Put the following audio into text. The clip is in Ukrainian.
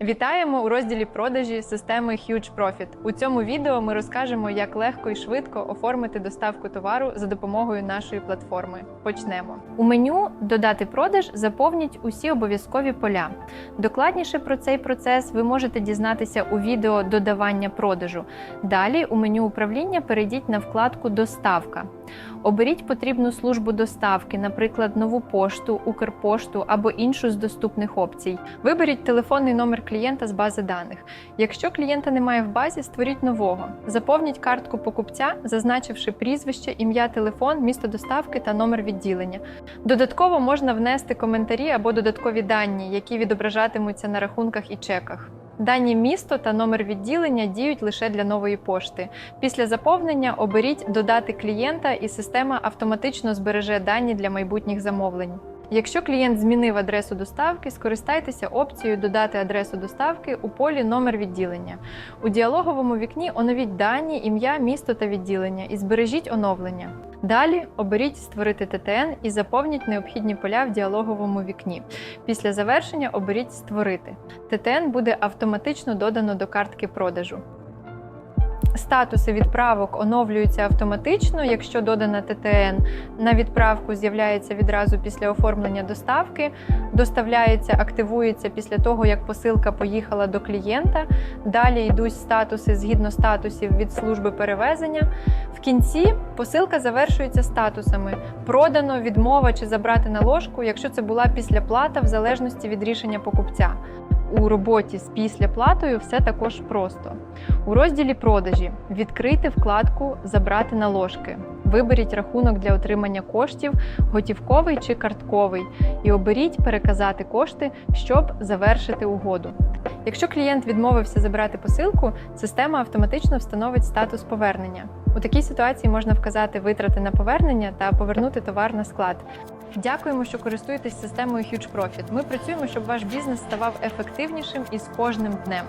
Вітаємо у розділі продажі системи Huge Profit. У цьому відео ми розкажемо, як легко і швидко оформити доставку товару за допомогою нашої платформи. Почнемо. У меню Додати продаж заповніть усі обов'язкові поля. Докладніше про цей процес ви можете дізнатися у відео Додавання продажу. Далі у меню управління перейдіть на вкладку Доставка. Оберіть потрібну службу доставки, наприклад, нову пошту, Укрпошту або іншу з доступних опцій. Виберіть телефонний номер клієнта з бази даних. Якщо клієнта немає в базі, створіть нового. Заповніть картку покупця, зазначивши прізвище, ім'я, телефон, місто доставки та номер відділення. Додатково можна внести коментарі або додаткові дані, які відображатимуться на рахунках і чеках. Дані місто та номер відділення діють лише для нової пошти. Після заповнення оберіть Додати клієнта, і система автоматично збереже дані для майбутніх замовлень. Якщо клієнт змінив адресу доставки, скористайтеся опцією Додати адресу доставки у полі Номер відділення. У діалоговому вікні оновіть дані, ім'я, місто та відділення і збережіть оновлення. Далі оберіть Створити ТТН і заповніть необхідні поля в діалоговому вікні. Після завершення оберіть Створити. ТТН буде автоматично додано до картки продажу. Статуси відправок оновлюються автоматично, якщо додана ТТН на відправку з'являється відразу після оформлення доставки, доставляється, активується після того, як посилка поїхала до клієнта. Далі йдуть статуси згідно статусів від служби перевезення. В кінці посилка завершується статусами: продано, відмова чи забрати на ложку, якщо це була післяплата в залежності від рішення покупця. У роботі з післяплатою все також просто. У розділі продажі відкрити вкладку Забрати на ложки. Виберіть рахунок для отримання коштів, готівковий чи картковий, і оберіть переказати кошти, щоб завершити угоду. Якщо клієнт відмовився забрати посилку, система автоматично встановить статус повернення. У такій ситуації можна вказати витрати на повернення та повернути товар на склад. Дякуємо, що користуєтесь системою Huge Profit. Ми працюємо, щоб ваш бізнес ставав ефективнішим із кожним днем.